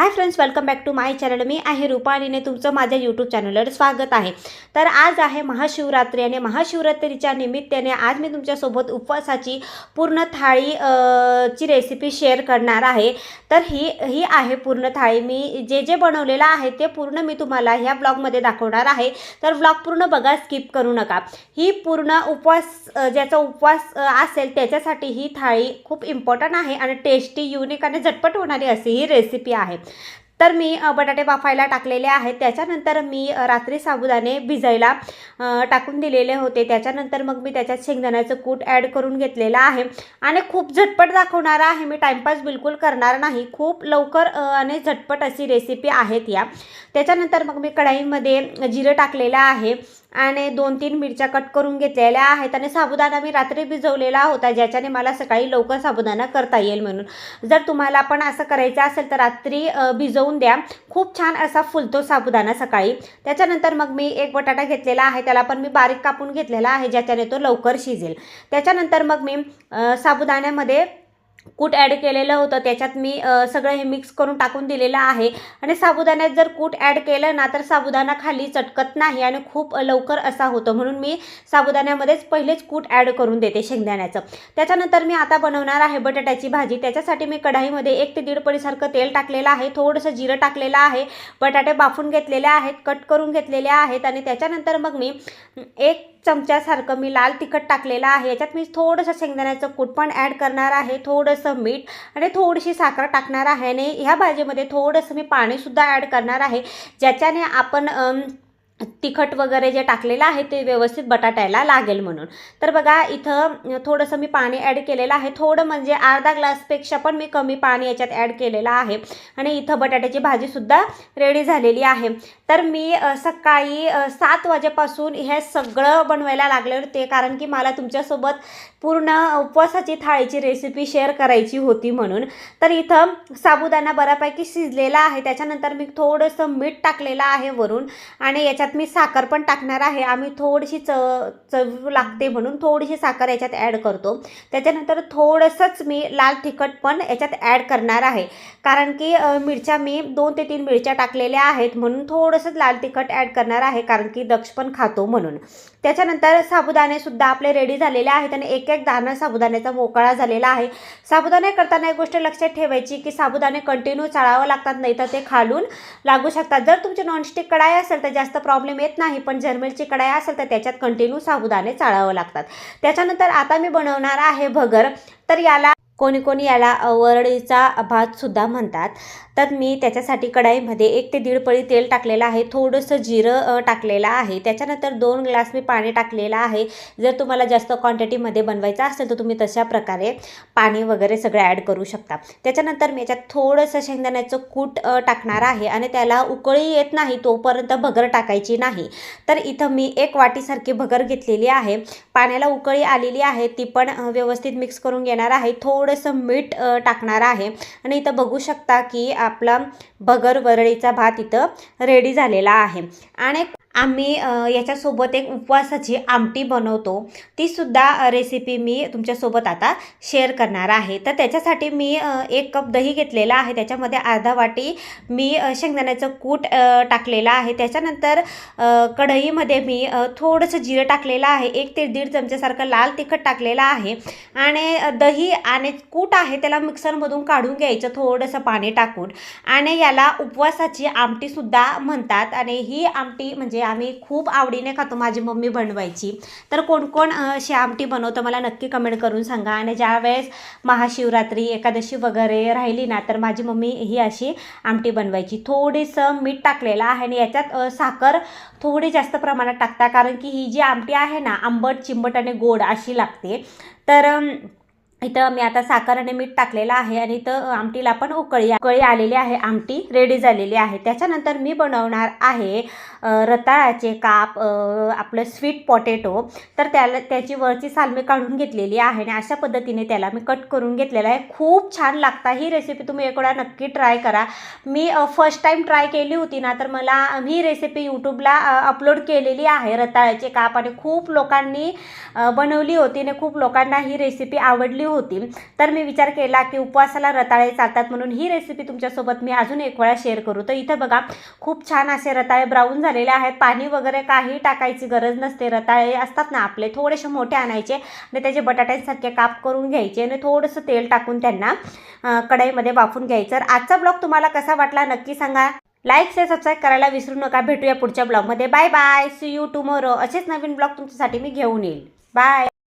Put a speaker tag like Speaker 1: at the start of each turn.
Speaker 1: Hi friends welcome back to my channel मी आहे रुपालीने तुमचं माझ्या यूट्यूब चॅनलवर स्वागत आहे. तर आज आहे महाशिवरात्री आणि महाशिवरात्रीच्या निमित्ताने आज मी तुमच्यासोबत उपवासाची पूर्ण थाळी ची रेसिपी शेअर करणार आहे. तर ही ही आहे पूर्ण थाळी. मी जे जे बनवलेलं आहे ते पूर्ण मी तुम्हाला ह्या ब्लॉगमध्ये दाखवणार आहे. तर ब्लॉग पूर्ण बघा स्किप करू नका. ही पूर्ण उपवास ज्याचा उपवास असेल त्याच्यासाठी ही थाळी खूप इम्पॉर्टंट आहे आणि टेस्टी युनिक आणि झटपट होणारी अशी ही रेसिपी आहे. तर मी बटाटे बाफायला टाकलेले आहेत. त्याच्यानंतर मी रात्री साबुदाणे भिजायला टाकून दिलेले होते. त्याच्यानंतर मग मी त्याच्यात शेंगदाण्याचं कूट ॲड करून घेतलेलं आहे. आणि खूप झटपट दाखवणार आहे. मी टाईमपास बिलकुल करणार नाही. खूप लवकर आणि झटपट अशी रेसिपी आहेत या. त्याच्यानंतर मग मी कढाईमध्ये जिरं टाकलेलं आहे. आणि दोन तीन मिरच्या कट करून घेतलेल्या आहेत आणि साबुदाणा मी रात्री भिजवलेला होता ज्याच्याने मला सकाळी लवकर साबुदाणा करता येईल म्हणून. जर तुम्हाला पण असं करायचं असेल तर रात्री भिजवून द्या. खूप छान असा फुलतो साबुदाणा सकाळी. त्याच्यानंतर मग मी एक बटाटा घेतलेला आहे त्याला पण मी बारीक कापून घेतलेला आहे ज्याच्याने तो लवकर शिजेल. त्याच्यानंतर मग मी साबुदाण्यामध्ये कूट ॲड केलेलं होतं. त्याच्यात मी सगळं हे मिक्स करून टाकून दिलेलं आहे. आणि साबुदाण्यात जर कूट ॲड केलं ना तर साबुदाणा खाली चटकत नाही आणि खूप लवकर असा होतो. म्हणून मी साबुदाण्यामध्येच पहिलेच कूट ॲड करून देते शेंगदाण्याचं. त्याच्यानंतर मी आता बनवणार आहे बटाट्याची भाजी. त्याच्यासाठी मी कढाईमध्ये एक ते दीड पडीसारखं तेल टाकलेलं आहे. थोडंसं जिरं टाकलेलं आहे. बटाटे बाफून घेतलेले आहेत कट करून घेतलेले आहेत. आणि त्याच्यानंतर मग मी एक चमच्यासारखं मी लाल तिखट टाकलेलं आहे. याच्यात मी थोडंसं शेंगदाण्याचं कूट पण ॲड करणार आहे. थोडंसं मीठ आणि थोडीशी साखर टाकणार आहे. आणि ह्या भाजीमध्ये थोडंसं मी पाणीसुद्धा ॲड करणार आहे. ज्याच्याने आपण तिखट वगैरे जे टाकलेलं आहे ते व्यवस्थित बटाट्याला लागेल म्हणून. तर बघा इथं थोडंसं मी पाणी ॲड केलेलं आहे. थोडं म्हणजे अर्धा ग्लासपेक्षा पण मी कमी पाणी याच्यात ॲड केलेलं आहे. आणि इथं बटाट्याची भाजीसुद्धा रेडी झालेली आहे. तर मी सकाळी सात वाजेपासून हे सगळं बनवायला लागले होते. कारण की मला तुमच्यासोबत पूर्ण उपवासाची थाळीची रेसिपी शेअर करायची होती म्हणून. तर इथं साबुदाणा बऱ्यापैकी शिजलेला आहे. त्याच्यानंतर मी थोडंसं मीठ टाकलेलं आहे वरून. आणि याच्यात मी साखर पण टाकणार आहे. आम्ही थोडीशी च चव लागते म्हणून थोडीशी साखर याच्यात ॲड करतो. त्याच्यानंतर थोडंसंच मी लाल तिखट पण याच्यात ॲड करणार आहे. कारण की मिरच्या मी दोन ते तीन मिरच्या टाकलेल्या आहेत म्हणून थोडंसंच लाल तिखट ॲड करणार आहे. कारण की दक्ष पण खातो म्हणून. त्याच्यानंतर साबुदाणेसुद्धा आपले रेडी झालेले आहेत आणि एक एक दाणं साबुदाण्याचा मोकळा झालेला आहे. साबुदाणे करताना एक गोष्ट लक्षात ठेवायची की साबुदाणे कंटिन्यू चाळावं लागतात नाही तर ते खालून लागू शकतात. जर तुमची नॉनस्टिक कढाई असेल तर जास्त प्रॉब्लेम प्रॉब्लेम येत नाही पण जर्मलची कढाई असेल तर त्याच्यात कंटिन्यू साबुदाणे चाळावं लागतात. त्याच्यानंतर आता मी बनवणार आहे भगर. तर याला कोणी कोणी याला अ, वरळीचा भातसुद्धा म्हणतात. तर मी त्याच्यासाठी कढाईमध्ये एक ते दीड पळी तेल टाकलेलं आहे. थोडंसं जिरं टाकलेलं आहे. त्याच्यानंतर दोन ग्लास मी पाणी टाकलेलं आहे. जर तुम्हाला जास्त क्वांटिटीमध्ये बनवायचं असेल तर तुम्ही तशा प्रकारे पाणी वगैरे सगळं ॲड करू शकता. त्याच्यानंतर मी याच्यात थोडंसं शेंगदाण्याचं कूट टाकणार आहे आणि त्याला उकळी येत नाही तोपर्यंत भगर टाकायची नाही. तर इथं मी एक वाटीसारखी भगर घेतलेली आहे. पाण्याला उकळी आलेली आहे. ती पण व्यवस्थित मिक्स करून घेणार आहे. थोडंसं मीठ टाकणार आहे. आणि इथं बघू शकता की आपला भगर वरळीचा भात इथं रेडी झालेला आहे. आणि आम्ही याच्यासोबत एक उपवासाची आमटी बनवतो. तीसुद्धा रेसिपी मी तुमच्यासोबत आता शेअर करणार आहे. तर त्याच्यासाठी मी एक कप दही घेतलेला आहे. त्याच्यामध्ये अर्धा वाटी मी शेंगदाण्याचं कूट टाकलेलं आहे. त्याच्यानंतर कढईमध्ये मी थोडंसं जिरं टाकलेलं आहे. एक ते दीड चमच्यासारखं लाल तिखट टाकलेलं आहे. आणि दही आणि कूट आहे त्याला मिक्सरमधून काढून घ्यायचं थोडंसं पाणी टाकून. आणि याला उपवासाची आमटीसुद्धा म्हणतात. आणि ही आमटी म्हणजे म्हणजे आम्ही खूप आवडीने खातो माझी मम्मी बनवायची. तर कोण कोण अशी आमटी बनवतं मला नक्की कमेंट करून सांगा. आणि ज्यावेळेस महाशिवरात्री एकादशी वगैरे राहिली ना तर माझी मम्मी ही अशी आमटी बनवायची. थोडीसं मीठ टाकलेलं आहे आणि याच्यात साखर थोडी जास्त प्रमाणात टाकता. कारण की ही जी आमटी आहे ना आंबट चिंबट आणि गोड अशी लागते. तर इथं मी आता साखर आणि मीठ टाकलेलं आहे आणि इथं आमटीला पण उकळी उकळी आलेली आहे. आमटी रेडी झालेली आहे. त्याच्यानंतर मी बनवणार आहे रताळाचे काप आपलं स्वीट पॉटॅटो तर त्याला त्याची वरची साल मी काढून घेतलेली आहे आणि अशा पद्धतीने त्याला मी कट करून घेतलेला आहे. खूप छान लागता. ही रेसिपी तुम्ही एक वेळा नक्की ट्राय करा. मी फर्स्ट टाईम ट्राय केली होती ना तर मला ही रेसिपी यूट्यूबला अपलोड केलेली आहे रताळ्याचे काप आणि खूप लोकांनी बनवली होती आणि खूप लोकांना ही रेसिपी आवडली होती. तर मी विचार केला की उपवासाला रताळे चालतात म्हणून ही रेसिपी तुमच्यासोबत मी अजून एक वेळा शेअर करू. तर इथं बघा खूप छान असे रताळे ब्राऊन झालेले आहेत. पाणी वगैरे काही टाकायची गरज नसते. रताळे असतात ना आपले थोडेसे मोठे आणायचे आणि त्याचे बटाट्यांसारखे काप करून घ्यायचे आणि थोडंसं तेल टाकून त्यांना कढईमध्ये वाफून घ्यायचं. तर आजचा ब्लॉग तुम्हाला कसा वाटला नक्की सांगा. लाईक शेअर सबस्क्राईब करायला विसरू नका. भेटूया पुढच्या ब्लॉगमध्ये bye bye see you tomorrow असेच नवीन ब्लॉग तुमच्यासाठी मी घेऊन येईल. बाय